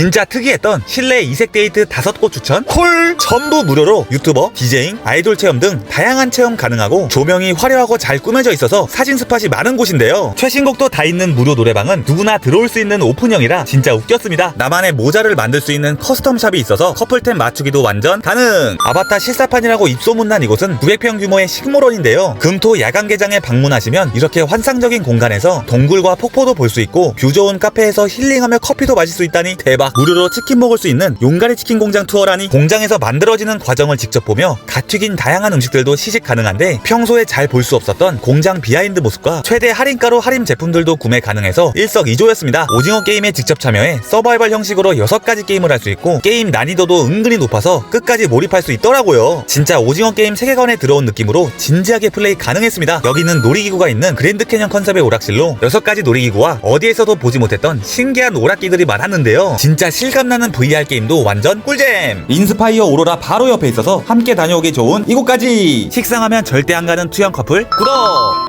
진짜 특이했던 실내 이색 데이트 다섯 곳 추천 콜 전부 무료로 유튜버, 디제잉, 아이돌 체험 등 다양한 체험 가능하고 조명이 화려하고 잘 꾸며져 있어서 사진 스팟이 많은 곳인데요. 최신곡도 다 있는 무료 노래방은 누구나 들어올 수 있는 오픈형이라 진짜 웃겼습니다. 나만의 모자를 만들 수 있는 커스텀 샵이 있어서 커플템 맞추기도 완전 가능. 아바타 실사판이라고 입소문난 이곳은 900평 규모의 식물원인데요. 금토 야간 개장에 방문하시면 이렇게 환상적인 공간에서 동굴과 폭포도 볼 수 있고 뷰 좋은 카페에서 힐링하며 커피도 마실 수 있다니 대박. 무료로 치킨 먹을 수 있는 용가리 치킨 공장 투어라니 공장에서 만들어지는 과정을 직접 보며 갓 튀긴 다양한 음식들도 시식 가능한데 평소에 잘 볼 수 없었던 공장 비하인드 모습과 최대 할인가로 할인 제품들도 구매 가능해서 일석이조였습니다. 오징어 게임에 직접 참여해 서바이벌 형식으로 6가지 게임을 할 수 있고 게임 난이도도 은근히 높아서 끝까지 몰입할 수 있더라고요. 진짜 오징어 게임 세계관에 들어온 느낌으로 진지하게 플레이 가능했습니다. 여기는 놀이기구가 있는 그랜드 캐년 컨셉의 오락실로 6가지 놀이기구와 어디에서도 보지 못했던 신기한 오락기들이 많았는데요. 진짜 실감나는 VR 게임도 완전 꿀잼! 인스파이어 오로라 바로 옆에 있어서 함께 다녀오기 좋은 이곳까지! 식상하면 절대 안 가는 투영 커플 구독!